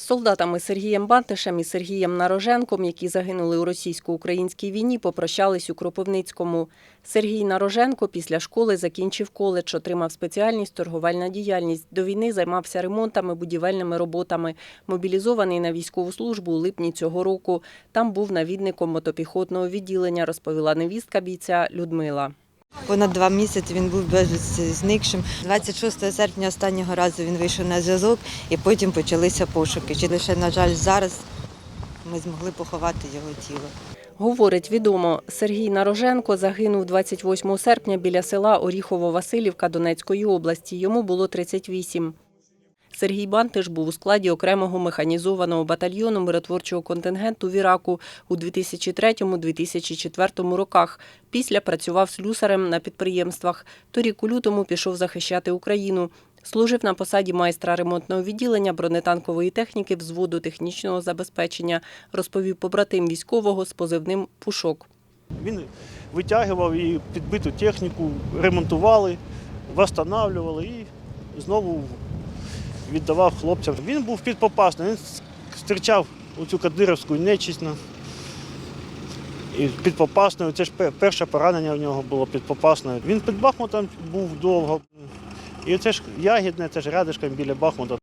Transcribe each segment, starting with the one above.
солдатами Сергієм Бантишем і Сергієм Нароженком, які загинули у російсько-українській війні, попрощались у Кропивницькому. Сергій Нароженко після школи закінчив коледж, отримав спеціальність торговельна діяльність. До війни займався ремонтами, будівельними роботами. Мобілізований на військову службу у липні цього року. Там був навідником мотопіхотного відділення, розповіла невістка бійця Людмила. Понад два місяці він був безвісти зникшим. 26 серпня останнього разу він вийшов на зв'язок і потім почалися пошуки. Чи лише, на жаль, зараз ми змогли поховати його тіло. Говорить відомо, Сергій Нароженко загинув 28 серпня біля села Оріхово-Василівка Донецької області. Йому було 38. Сергій Бантиш був у складі окремого механізованого батальйону миротворчого контингенту в Іраку у 2003-2004 роках. Після працював слюсарем на підприємствах. Торік у лютому пішов захищати Україну. Служив на посаді майстра ремонтного відділення бронетанкової техніки взводу технічного забезпечення, розповів побратим військового з позивним Пушок. Він витягував і підбиту техніку, ремонтували, встановлювали і знову віддавав хлопцям. Він був підпопасний, він зустрічав оцю кадировську нечість. І під Попасною, це ж перше поранення в нього було під Попасною. Він під Бахмутом був довго. І це ж ягідне, це ж рядишком біля Бахмута.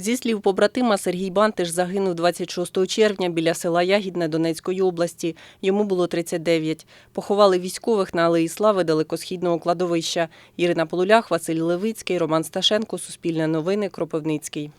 Зі слів побратима, Сергій Бантиш загинув 26 червня біля села Ягідне Донецької області. Йому було 39. Поховали військових на Алеї Слави далекосхідного кладовища. Ірина Полулях, Василь Левицький, Роман Сташенко, Суспільне новини, Кропивницький.